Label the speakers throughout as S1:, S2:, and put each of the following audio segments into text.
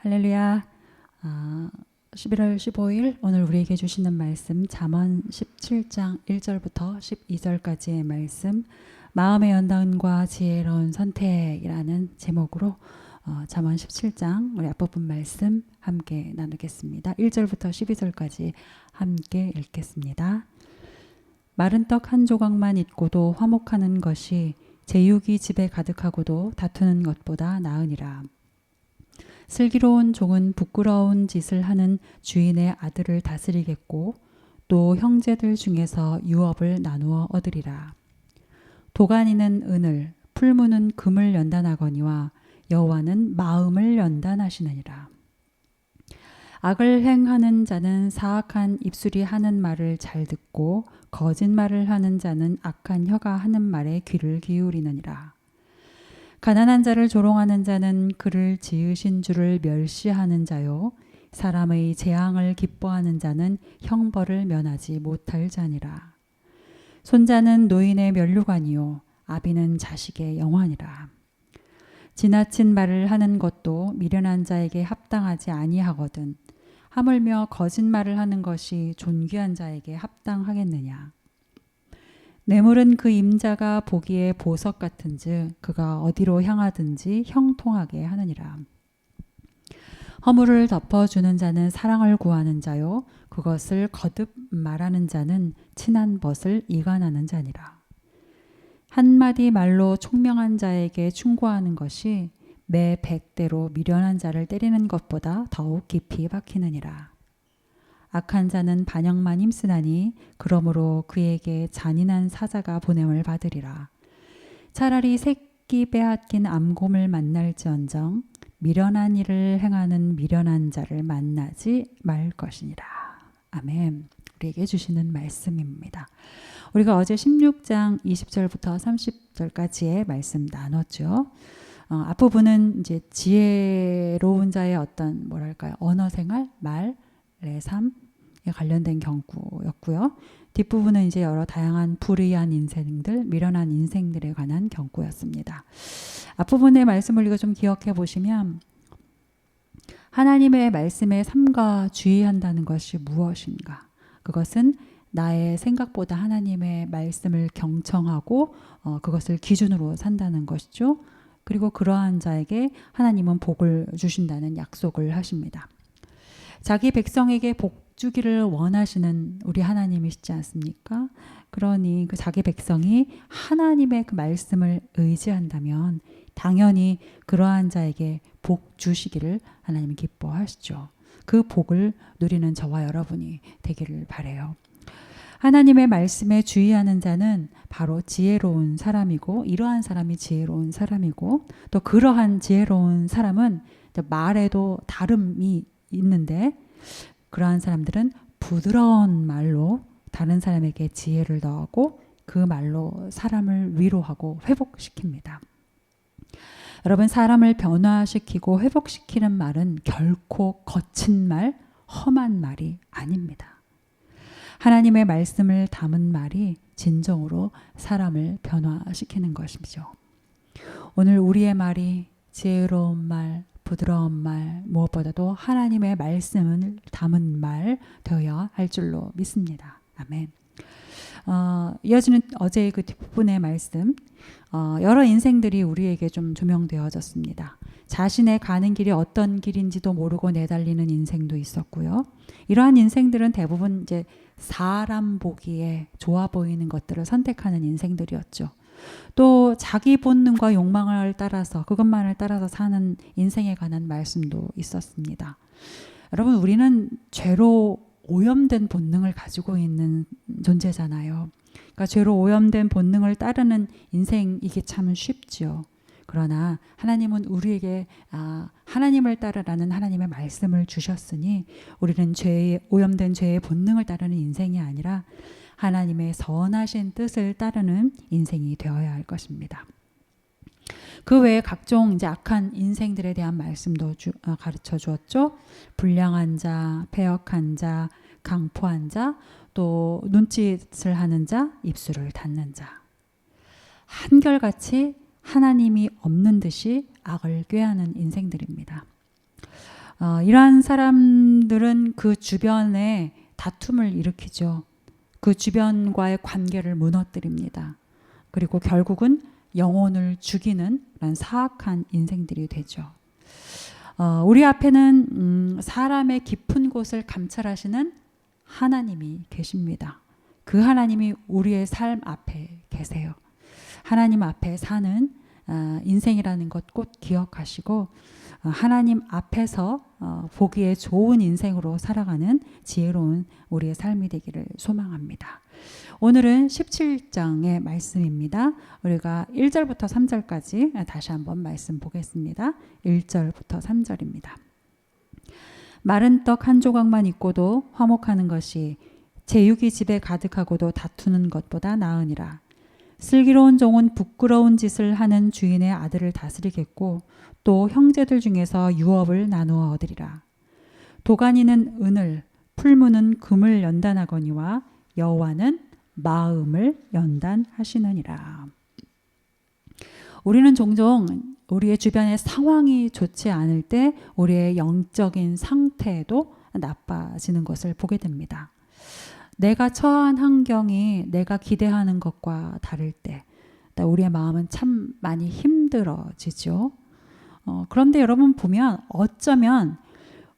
S1: 할렐루야. 아, 11월 15일 오늘 우리에게 주시는 말씀 잠언 17장 1절부터 12절까지의 말씀 마음의 연단과 지혜로운 선택이라는 제목으로 어, 잠언 17장 우리 앞부분 말씀 함께 나누겠습니다. 1절부터 12절까지 함께 읽겠습니다. 마른 떡 한 조각만 있고도 화목하는 것이 제육이 집에 가득하고도 다투는 것보다 나으니라. 슬기로운 종은 부끄러운 짓을 하는 주인의 아들을 다스리겠고 또 형제들 중에서 유업을 나누어 얻으리라. 도가니는 은을 풀무는 금을 연단하거니와 여호와는 마음을 연단하시느니라. 악을 행하는 자는 사악한 입술이 하는 말을 잘 듣고 거짓말을 하는 자는 악한 혀가 하는 말에 귀를 기울이느니라. 가난한 자를 조롱하는 자는 그를 지으신 주를 멸시하는 자요 사람의 재앙을 기뻐하는 자는 형벌을 면하지 못할 자니라. 손자는 노인의 면류관이요 아비는 자식의 영환이라. 지나친 말을 하는 것도 미련한 자에게 합당하지 아니하거든. 하물며 거짓말을 하는 것이 존귀한 자에게 합당하겠느냐. 뇌물은 그 임자가 보기에 보석 같은즉 그가 어디로 향하든지 형통하게 하느니라. 허물을 덮어주는 자는 사랑을 구하는 자요 그것을 거듭 말하는 자는 친한 벗을 이간하는 자니라. 한마디 말로 총명한 자에게 충고하는 것이 매 백대로 미련한 자를 때리는 것보다 더욱 깊이 박히느니라. 악한 자는 반역만 힘쓰나니 그러므로 그에게 잔인한 사자가 보냄을 받으리라. 차라리 새끼 빼앗긴 암곰을 만날지언정 미련한 일을 행하는 미련한 자를 만나지 말 것이니라. 아멘. 우리에게 주시는 말씀입니다. 우리가 어제 16장 20절부터 30절까지의 말씀 나눴죠. 어, 앞부분은 이제 지혜로운 자의 어떤 뭐랄까요 언어 생활, 말, 삶에 관련된 경구였고요. 뒷부분은 이제 여러 다양한 불의한 인생들, 미련한 인생들에 관한 경구였습니다. 앞부분의 말씀을 우리가 좀 기억해 보시면 하나님의 말씀에 삼가 주의한다는 것이 무엇인가? 그것은 나의 생각보다 하나님의 말씀을 경청하고 어, 그것을 기준으로 산다는 것이죠. 그리고 그러한 자에게 하나님은 복을 주신다는 약속을 하십니다. 자기 백성에게 복 주기를 원하시는 우리 하나님이시지 않습니까? 그러니 그 자기 백성이 하나님의 그 말씀을 의지한다면 당연히 그러한 자에게 복 주시기를 하나님이 기뻐하시죠. 그 복을 누리는 저와 여러분이 되기를 바래요. 하나님의 말씀에 주의하는 자는 바로 지혜로운 사람이고 이러한 사람이 지혜로운 사람이고 또 그러한 지혜로운 사람은 말에도 다름이 있는데 그러한 사람들은 부드러운 말로 다른 사람에게 지혜를 더하고 그 말로 사람을 위로하고 회복시킵니다. 여러분 사람을 변화시키고 회복시키는 말은 결코 거친 말, 험한 말이 아닙니다. 하나님의 말씀을 담은 말이 진정으로 사람을 변화시키는 것이죠. 오늘 우리의 말이 지혜로운 말, 부드러운 말, 무엇보다도 하나님의 말씀을 담은 말 되어야 할 줄로 믿습니다. 아멘. 어, 이어지는 어제의 그 뒷부분의 말씀, 어, 여러 인생들이 우리에게 좀 조명되어졌습니다. 자신의 가는 길이 어떤 길인지도 모르고 내달리는 인생도 있었고요. 이러한 인생들은 대부분 이제 사람 보기에 좋아 보이는 것들을 선택하는 인생들이었죠. 또 자기 본능과 욕망을 따라서 그것만을 따라서 사는 인생에 관한 말씀도 있었습니다. 여러분 우리는 죄로 오염된 본능을 가지고 있는 존재잖아요. 그러니까 죄로 오염된 본능을 따르는 인생 이게 참 쉽지요. 그러나 하나님은 우리에게 아, 하나님을 따르라는 하나님의 말씀을 주셨으니 우리는 죄의 오염된 죄의 본능을 따르는 인생이 아니라 하나님의 선하신 뜻을 따르는 인생이 되어야 할 것입니다. 그 외에 각종 이제 악한 인생들에 대한 말씀도 주, 어, 가르쳐 주었죠. 불량한 자, 패역한 자, 강포한 자, 또 눈짓을 하는 자, 입술을 닫는 자. 한결같이 하나님이 없는 듯이 악을 꾀하는 인생들입니다. 어, 이러한 사람들은 그 주변에 다툼을 일으키죠. 그 주변과의 관계를 무너뜨립니다. 그리고 결국은 영혼을 죽이는 그런 사악한 인생들이 되죠. 어, 우리 앞에는 음, 사람의 깊은 곳을 감찰하시는 하나님이 계십니다. 그 하나님이 우리의 삶 앞에 계세요. 하나님 앞에 사는 어, 인생이라는 것 꼭 기억하시고 어, 하나님 앞에서 어, 보기에 좋은 인생으로 살아가는 지혜로운 우리의 삶이 되기를 소망합니다. 오늘은 17장의 말씀입니다. 우리가 1절부터 3절까지 다시 한번 말씀 보겠습니다. 1절부터 3절입니다. 마른 떡 한 조각만 있고도 화목하는 것이 제육이 집에 가득하고도 다투는 것보다 나으니라. 슬기로운 종은 부끄러운 짓을 하는 주인의 아들을 다스리겠고 또 형제들 중에서 유업을 나누어 얻으리라. 도가니는 은을, 풀무는 금을 연단하거니와 여호와는 마음을 연단하시느니라. 우리는 종종 우리의 주변의 상황이 좋지 않을 때 우리의 영적인 상태도 나빠지는 것을 보게 됩니다. 내가 처한 환경이 내가 기대하는 것과 다를 때 우리의 마음은 참 많이 힘들어지죠. 어, 그런데 여러분 보면 어쩌면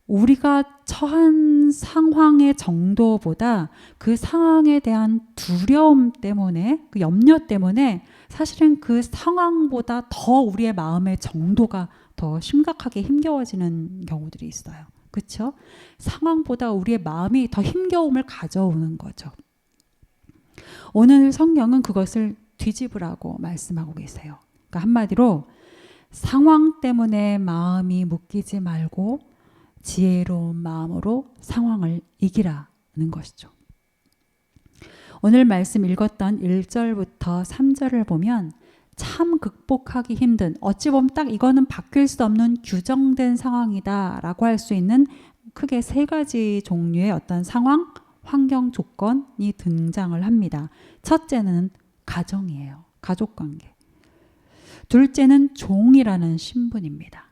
S1: 우리가 처한 상황의 정도보다 그 상황에 대한 두려움 때문에 그 염려 때문에 사실은 그 상황보다 더 우리의 마음의 정도가 더 심각하게 힘겨워지는 경우들이 있어요. 그렇죠? 상황보다 우리의 마음이 더 힘겨움을 가져오는 거죠. 오늘 성경은 그것을 뒤집으라고 말씀하고 계세요. 그러니까 한마디로 상황 때문에 마음이 묶이지 말고 지혜로운 마음으로 상황을 이기라는 것이죠. 오늘 말씀 읽었던 1절부터 3절을 보면 참 극복하기 힘든 어찌 보면 딱 이거는 바뀔 수 없는 규정된 상황이다라고 할 수 있는 크게 세 가지 종류의 어떤 상황, 환경 조건이 등장을 합니다. 첫째는 가정이에요. 가족 관계. 둘째는 종이라는 신분입니다.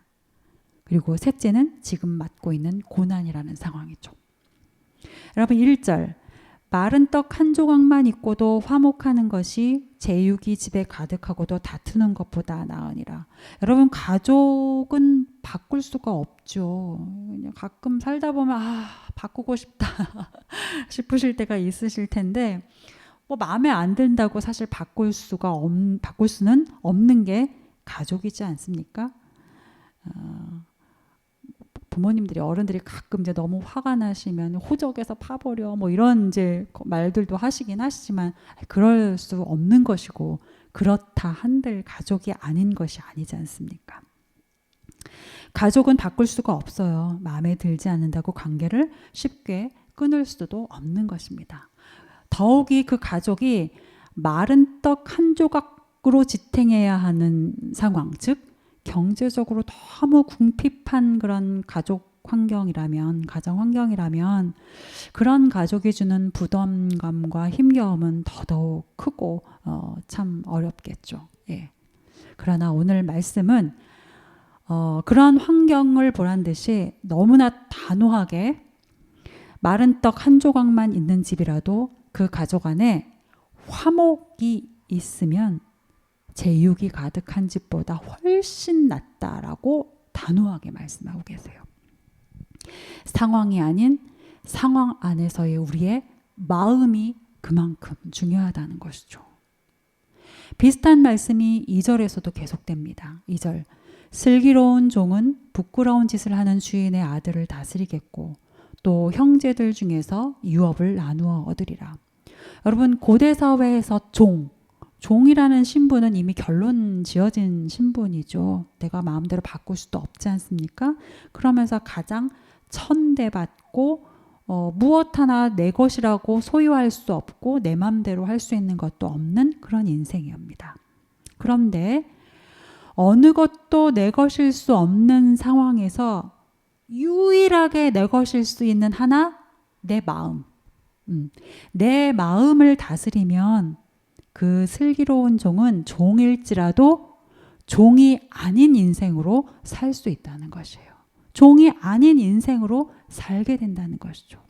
S1: 그리고 셋째는 지금 맡고 있는 고난이라는 상황이죠. 여러분 1절 마른 떡 한 조각만 있고도 화목하는 것이 제육이 집에 가득하고도 다투는 것보다 나으니라. 여러분 가족은 바꿀 수가 없죠. 가끔 살다 보면 아 바꾸고 싶다 싶으실 때가 있으실 텐데 뭐 마음에 안 든다고 사실 바꿀 수가 없, 바꿀 수는 없는 게 가족이지 않습니까? 어, 부모님들이 어른들이 가끔 이제 너무 화가 나시면 호적에서 파버려 뭐 이런 이제 말들도 하시긴 하시지만 그럴 수 없는 것이고 그렇다 한들 가족이 아닌 것이 아니지 않습니까? 가족은 바꿀 수가 없어요. 마음에 들지 않는다고 관계를 쉽게 끊을 수도 없는 것입니다. 더욱이 그 가족이 마른 떡 한 조각으로 지탱해야 하는 상황, 즉 경제적으로 너무 궁핍한 그런 가족 환경이라면 가정 환경이라면 그런 가족이 주는 부담감과 힘겨움은 더더욱 크고 어, 참 어렵겠죠. 예. 그러나 오늘 말씀은 어, 그런 환경을 보란 듯이 너무나 단호하게 마른 떡 한 조각만 있는 집이라도 그 가족 안에 화목이 있으면 제육이 가득한 집보다 훨씬 낫다라고 단호하게 말씀하고 계세요. 상황이 아닌 상황 안에서의 우리의 마음이 그만큼 중요하다는 것이죠. 비슷한 말씀이 2절에서도 계속됩니다. 2절. 슬기로운 종은 부끄러운 짓을 하는 주인의 아들을 다스리겠고 또 형제들 중에서 유업을 나누어 얻으리라. 여러분 고대 사회에서 종 종이라는 신분은 이미 결론 지어진 신분이죠. 내가 마음대로 바꿀 수도 없지 않습니까? 그러면서 가장 천대받고 어, 무엇 하나 내 것이라고 소유할 수 없고 내 마음대로 할 수 있는 것도 없는 그런 인생이옵니다. 그런데 어느 것도 내 것일 수 없는 상황에서 유일하게 내 것일 수 있는 하나 내 마음. 음, 내 마음을 다스리면 그 슬기로운 종은 종일지라도 종이 아닌 인생으로 살 수 있다는 것이에요. 종이 아닌 인생으로 살게 된다는 것이죠.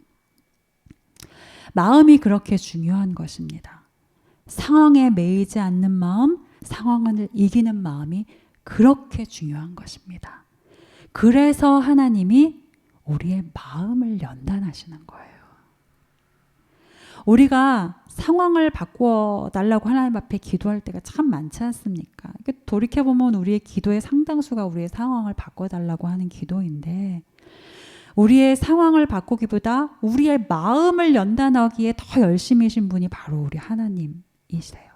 S1: 마음이 그렇게 중요한 것입니다. 상황에 매이지 않는 마음, 상황을 이기는 마음이 그렇게 중요한 것입니다. 그래서 하나님이 우리의 마음을 연단하시는 거예요. 우리가 상황을 바꾸어 달라고 하나님 앞에 기도할 때가 참 많지 않습니까? 돌이켜 보면 우리의 기도의 상당수가 우리의 상황을 바꿔 달라고 하는 기도인데 우리의 상황을 바꾸기보다 우리의 마음을 연단하기에 더 열심히신 분이 바로 우리 하나님이세요.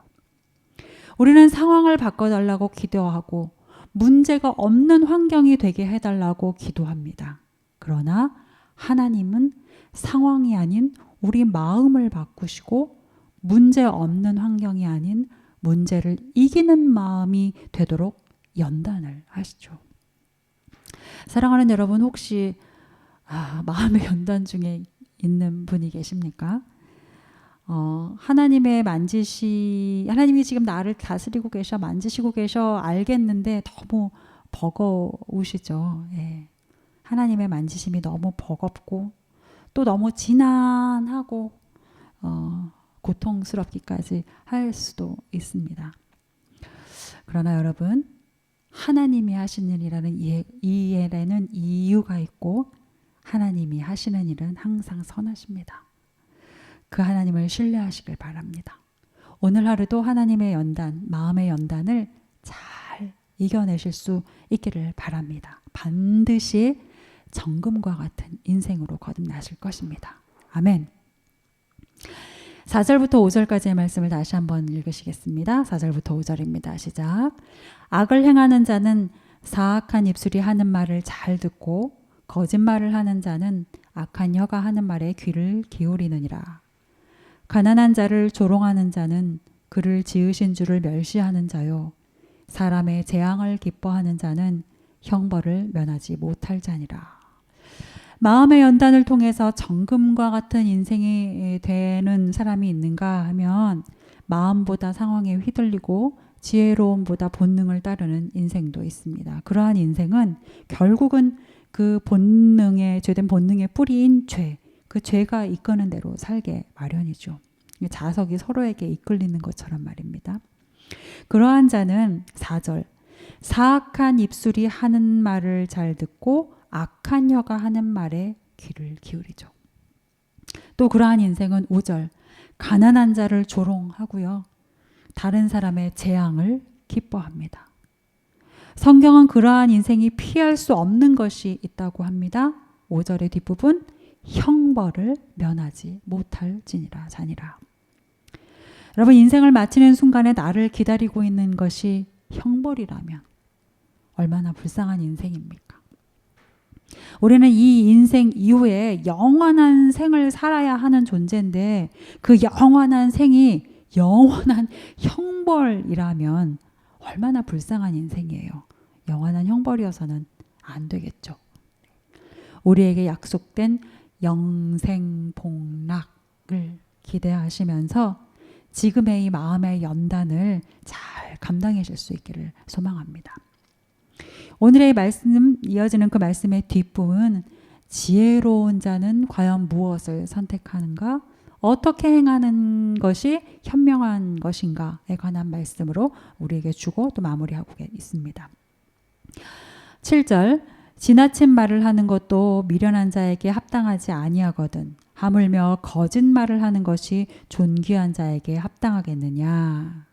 S1: 우리는 상황을 바꿔 달라고 기도하고 문제가 없는 환경이 되게 해 달라고 기도합니다. 그러나 하나님은 상황이 아닌 우리 마음을 바꾸시고 문제 없는 환경이 아닌 문제를 이기는 마음이 되도록 연단을 하시죠. 사랑하는 여러분 혹시 아, 마음의 연단 중에 있는 분이 계십니까? 어, 하나님의 만지시 하나님이 지금 나를 다스리고 계셔 만지시고 계셔 알겠는데 너무 버거우시죠. 예. 하나님의 만지심이 너무 버겁고 또 너무 지난하고 어, 고통스럽기까지 할 수도 있습니다. 그러나 여러분 하나님이 하시는 일이라는 이해에는 이유가 있고 하나님이 하시는 일은 항상 선하십니다. 그 하나님을 신뢰하시길 바랍니다. 오늘 하루도 하나님의 연단, 마음의 연단을 잘 이겨내실 수 있기를 바랍니다. 반드시 정금과 같은 인생으로 거듭나실 것입니다. 아멘. 4절부터 5절까지의 말씀을 다시 한번 읽으시겠습니다. 4절부터 5절입니다. 시작. 악을 행하는 자는 사악한 입술이 하는 말을 잘 듣고 거짓말을 하는 자는 악한 혀가 하는 말에 귀를 기울이느니라. 가난한 자를 조롱하는 자는 그를 지으신 주를 멸시하는 자요. 사람의 재앙을 기뻐하는 자는 형벌을 면하지 못할 자니라. 마음의 연단을 통해서 정금과 같은 인생이 되는 사람이 있는가 하면 마음보다 상황에 휘둘리고 지혜로움보다 본능을 따르는 인생도 있습니다. 그러한 인생은 결국은 그 본능의 죄된 본능의 뿌리인 죄, 그 죄가 이끄는 대로 살게 마련이죠. 자석이 서로에게 이끌리는 것처럼 말입니다. 그러한 자는 4절 사악한 입술이 하는 말을 잘 듣고 악한 혀가 하는 말에 귀를 기울이죠. 또 그러한 인생은 5절 가난한 자를 조롱하고요. 다른 사람의 재앙을 기뻐합니다. 성경은 그러한 인생이 피할 수 없는 것이 있다고 합니다. 5절의 뒷부분 형벌을 면하지 못할지니라 자니라. 여러분 인생을 마치는 순간에 나를 기다리고 있는 것이 형벌이라면 얼마나 불쌍한 인생입니까? 우리는 이 인생 이후에 영원한 생을 살아야 하는 존재인데 그 영원한 생이 영원한 형벌이라면 얼마나 불쌍한 인생이에요. 영원한 형벌이어서는 안 되겠죠. 우리에게 약속된 영생복락을 기대하시면서 지금의 이 마음의 연단을 잘 감당하실 수 있기를 소망합니다. 오늘의 말씀 이어지는 그 말씀의 뒷부분 지혜로운 자는 과연 무엇을 선택하는가? 어떻게 행하는 것이 현명한 것인가에 관한 말씀으로 우리에게 주고 또 마무리하고 있습니다. 7절 지나친 말을 하는 것도 미련한 자에게 합당하지 아니하거든 하물며 거짓말을 하는 것이 존귀한 자에게 합당하겠느냐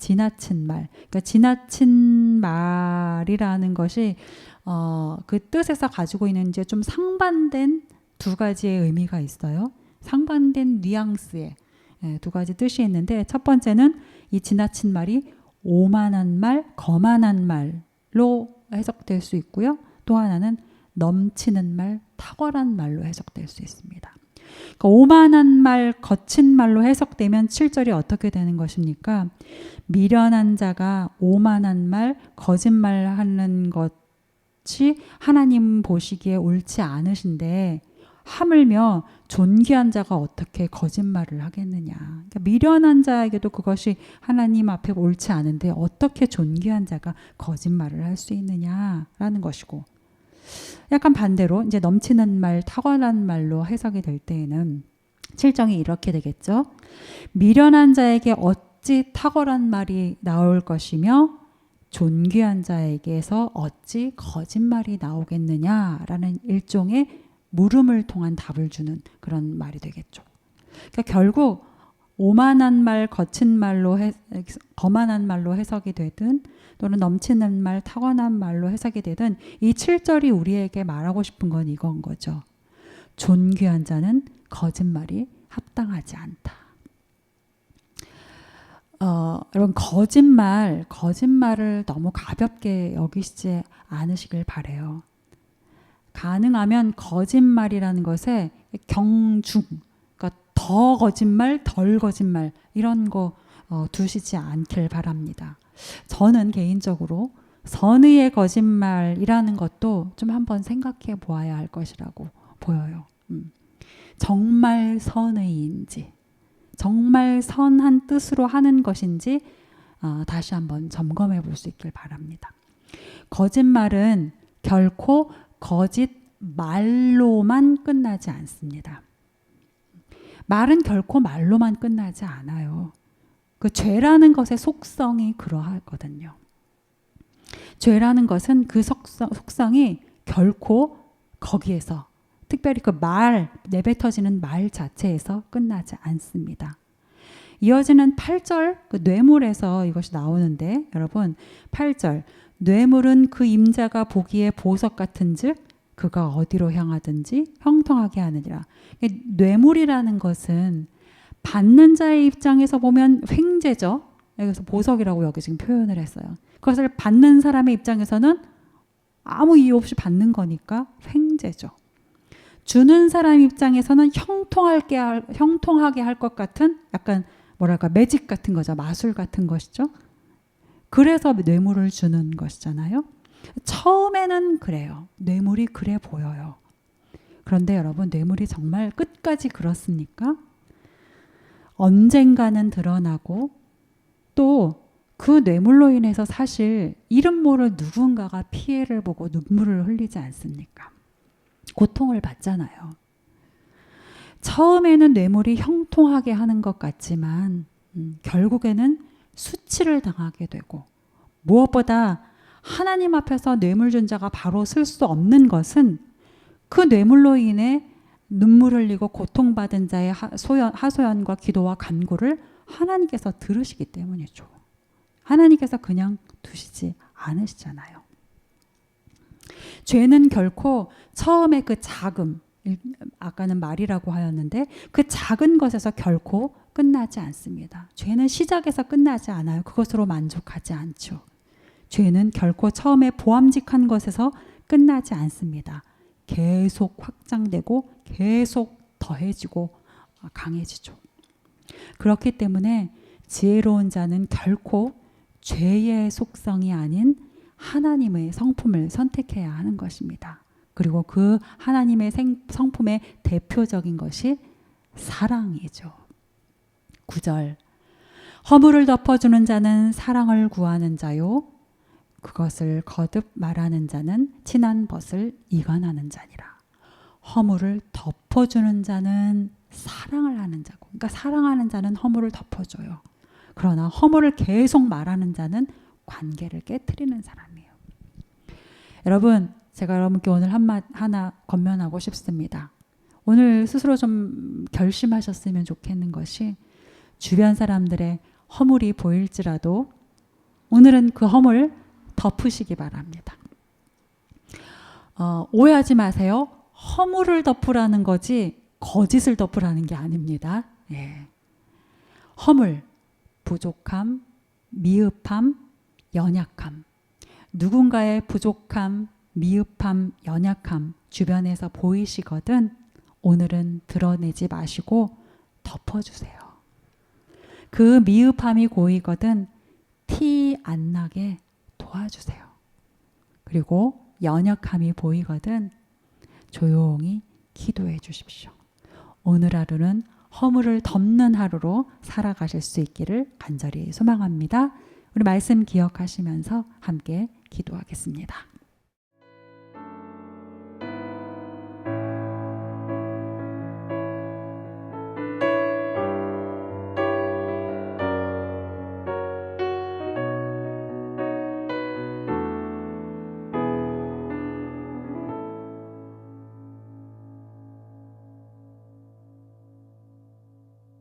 S1: 지나친 말. 그러니까 지나친 말이라는 것이 어, 그 뜻에서 가지고 있는 이제 좀 상반된 두 가지의 의미가 있어요. 상반된 뉘앙스의 예, 두 가지 뜻이 있는데 첫 번째는 이 지나친 말이 오만한 말, 거만한 말로 해석될 수 있고요. 또 하나는 넘치는 말, 탁월한 말로 해석될 수 있습니다. 그러니까 오만한 말, 거친 말로 해석되면 7절이 어떻게 되는 것입니까? 미련한 자가 오만한 말, 거짓말 하는 것이 하나님 보시기에 옳지 않으신데 하물며 존귀한 자가 어떻게 거짓말을 하겠느냐. 그러니까 미련한 자에게도 그것이 하나님 앞에 옳지 않은데 어떻게 존귀한 자가 거짓말을 할 수 있느냐라는 것이고 약간 반대로 이제 넘치는 말, 탁월한 말로 해석이 될 때에는 7정이 이렇게 되겠죠. 미련한 자에게 어찌 탁월한 말이 나올 것이며 존귀한 자에게서 어찌 거짓말이 나오겠느냐라는 일종의 물음을 통한 답을 주는 그런 말이 되겠죠. 그러니까 결국 오만한 말, 거친 말로 해, 거만한 말로 해석이 되든 또는 넘치는 말, 타고난 말로 해석이 되든 이 7절이 우리에게 말하고 싶은 건 이건 거죠. 존귀한 자는 거짓말이 합당하지 않다. 어, 여러분 거짓말, 거짓말을 너무 가볍게 여기시지 않으시길 바래요. 가능하면 거짓말이라는 것에 경중, 더 거짓말, 덜 거짓말 이런 거 어, 두시지 않길 바랍니다. 저는 개인적으로 선의의 거짓말이라는 것도 좀 한번 생각해 보아야 할 것이라고 보여요. 음. 정말 선의인지, 정말 선한 뜻으로 하는 것인지 어, 다시 한번 점검해 볼 수 있길 바랍니다. 거짓말은 결코 거짓 말로만 끝나지 않습니다. 말은 결코 말로만 끝나지 않아요. 그 죄라는 것의 속성이 그러하거든요. 죄라는 것은 그 속성, 속성이 결코 거기에서 특별히 그 말, 내뱉어지는 말 자체에서 끝나지 않습니다. 이어지는 8절 그 뇌물에서 이것이 나오는데 여러분 8절 뇌물은 그 임자가 보기에 보석 같은즉 그가 어디로 향하든지 형통하게 하느니라. 뇌물이라는 것은 받는 자의 입장에서 보면 횡재죠. 여기서 보석이라고 여기 지금 표현을 했어요. 그것을 받는 사람의 입장에서는 아무 이유 없이 받는 거니까 횡재죠. 주는 사람 입장에서는 형통하게 할, 형통하게 할 것 같은 약간 뭐랄까 매직 같은 거죠. 마술 같은 것이죠. 그래서 뇌물을 주는 것이잖아요. 처음에는 그래요. 뇌물이 그래 보여요. 그런데 여러분 뇌물이 정말 끝까지 그렇습니까? 언젠가는 드러나고 또 그 뇌물로 인해서 사실 이름 모를 누군가가 피해를 보고 눈물을 흘리지 않습니까? 고통을 받잖아요. 처음에는 뇌물이 형통하게 하는 것 같지만 음, 결국에는 수치를 당하게 되고 무엇보다 하나님 앞에서 뇌물 준 자가 바로 쓸 수 없는 것은 그 뇌물로 인해 눈물 흘리고 고통받은 자의 하소연, 하소연과 기도와 간구를 하나님께서 들으시기 때문이죠. 하나님께서 그냥 두시지 않으시잖아요. 죄는 결코 처음에 그 자금, 아까는 말이라고 하였는데 그 작은 것에서 결코 끝나지 않습니다. 죄는 시작에서 끝나지 않아요. 그것으로 만족하지 않죠. 죄는 결코 처음에 보암직한 것에서 끝나지 않습니다. 계속 확장되고 계속 더해지고 강해지죠. 그렇기 때문에 지혜로운 자는 결코 죄의 속성이 아닌 하나님의 성품을 선택해야 하는 것입니다. 그리고 그 하나님의 생, 성품의 대표적인 것이 사랑이죠. 9절. 허물을 덮어주는 자는 사랑을 구하는 자요. 그것을 거듭 말하는 자는 친한 벗을 이간하는 자니라. 허물을 덮어주는 자는 사랑을 하는 자고, 그러니까 사랑하는 자는 허물을 덮어줘요. 그러나 허물을 계속 말하는 자는 관계를 깨뜨리는 사람이에요. 여러분, 제가 여러분께 오늘 한마 하나 건면하고 싶습니다. 오늘 스스로 좀 결심하셨으면 좋겠는 것이 주변 사람들의 허물이 보일지라도 오늘은 그 허물 덮으시기 바랍니다. 어, 오해하지 마세요. 허물을 덮으라는 거지 거짓을 덮으라는 게 아닙니다. 예. 허물, 부족함, 미흡함, 연약함. 누군가의 부족함, 미흡함, 연약함 주변에서 보이시거든 오늘은 드러내지 마시고 덮어주세요. 그 미흡함이 고이거든 티 안 나게 도와주세요. 그리고 연약함이 보이거든 조용히 기도해 주십시오. 오늘 하루는 허물을 덮는 하루로 살아가실 수 있기를 간절히 소망합니다. 우리 말씀 기억하시면서 함께 기도하겠습니다.